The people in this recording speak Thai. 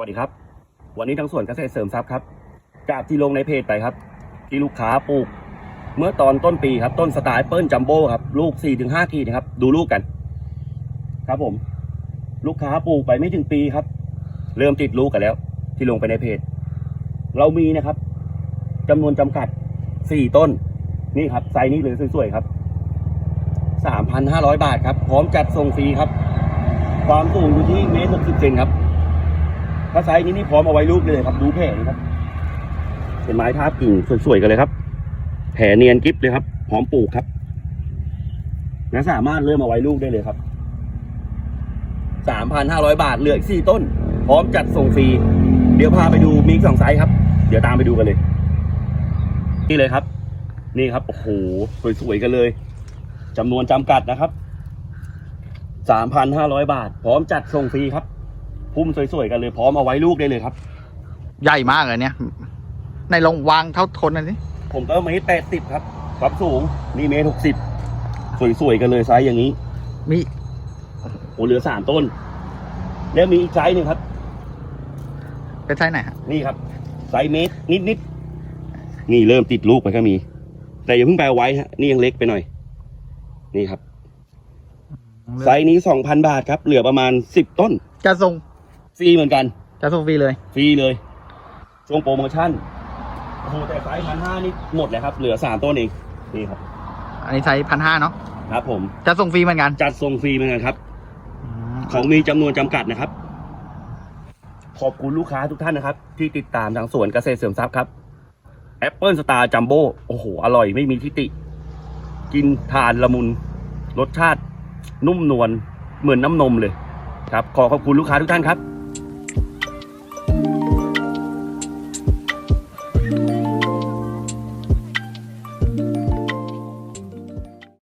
วัสดีครับ วันนี้ทั้งส่วนเกษตรเสริมทรัพย์ครับ จากที่ลงในเพจไปครับ ที่ลูกค้าปลูก เมื่อตอนต้นปีครับ ต้นสไตล์เปิ้ลจัมโบ้ครับ ลูก4ี่ถึงห้าขีดนะครับ ดูลูกกัน ครับผม ลูกค้าปลูกไปไม่ถึงปีครับ เริ่มติดลูกกันแล้ว ที่ลงไปในเพจ เรามีนะครับจำนวนจำกัดสี่ต้น นี่ครับไซส์นี้เลยสวยๆครับสามพันห้าร้อยบาทครับ พร้อมจัดส่งฟรีครับ ความสูงอยู่ที่เมตรหกสิบเซนครับ ถ้าไซส์นี้นี่พร้อมเอาไว้ลูกเลยครับ ดูแผลนี่ครับ เป็นไม้ทาบกิ่งสวยๆกันเลยครับ แผลเนียนกริบเลยครับ พร้อมปลูกครับและสามารถเริ่มเอาไว้ลูกได้เลยครับสามพันห้าร้อยบาทเหลืออีกสี่ต้น พร้อมจัดส่งฟรี เดี๋ยวพาไปดูมีสองไซส์ครับ เดี๋ยวตามไปดูกันเลย นี่เลยครับ นี่ครับ โอ้โห สวยๆกันเลยจำนวนจำกัดนะครับสามพันห้าร้อยบาท พร้อมจัดส่งฟรีครับ พุ่มสวยๆกันเลยพร้อมเอาไว้ลูกได้เลยครับ ใหญ่มากเลยเนี่ย ในลองวางเท่าทนอันนี้ผมก็เมตรแปดสิบครับความสูงนี่เมตรหกสิบสวยๆกันเลยไซส์อย่างนี้มีโอ้เหลือสามต้น แล้วมีอีกไซส์หนึ่งครับ เป็นไซส์ไหนฮะนี่ครับไซส์เมตรนิดๆนี่เริ่มติดลูกไปก็มี แต่อย่าเพิ่งไปเอาไว้ฮะนี่ยังเล็กไปหน่อย นี่ครับไซส์นี้สองพันบาทครับ เหลือประมาณสิบต้น จะส่ง ฟรีเหมือนกันจะส่งฟรีเลยฟรีเลย ช่วงโปรโมชั่นโอ้โหแต่ไซส์พันห้านี่หมดเลยครับ เหลือสามต้นเองนี่ครับ อันนี้ไซส์พันห้าเนาะครับ ผมจะส่งฟรีเหมือนกันจัดส่งฟรีเหมือนกันครับอืมของมีจำนวนจำกัดนะครับ ขอบคุณลูกค้าทุกท่านนะครับ ที่ติดตามทางสวนเกษตรเสริมทรัพย์ครับแอปเปิลสตาร์จัมโบ้โอ้โห อร่อยไม่มีทิติ กินทานละมุน รสชาติ นุ่มนวลเหมือนน้ำนมเลย ครับ ขอขอบคุณลูกค้าทุกท่านครับ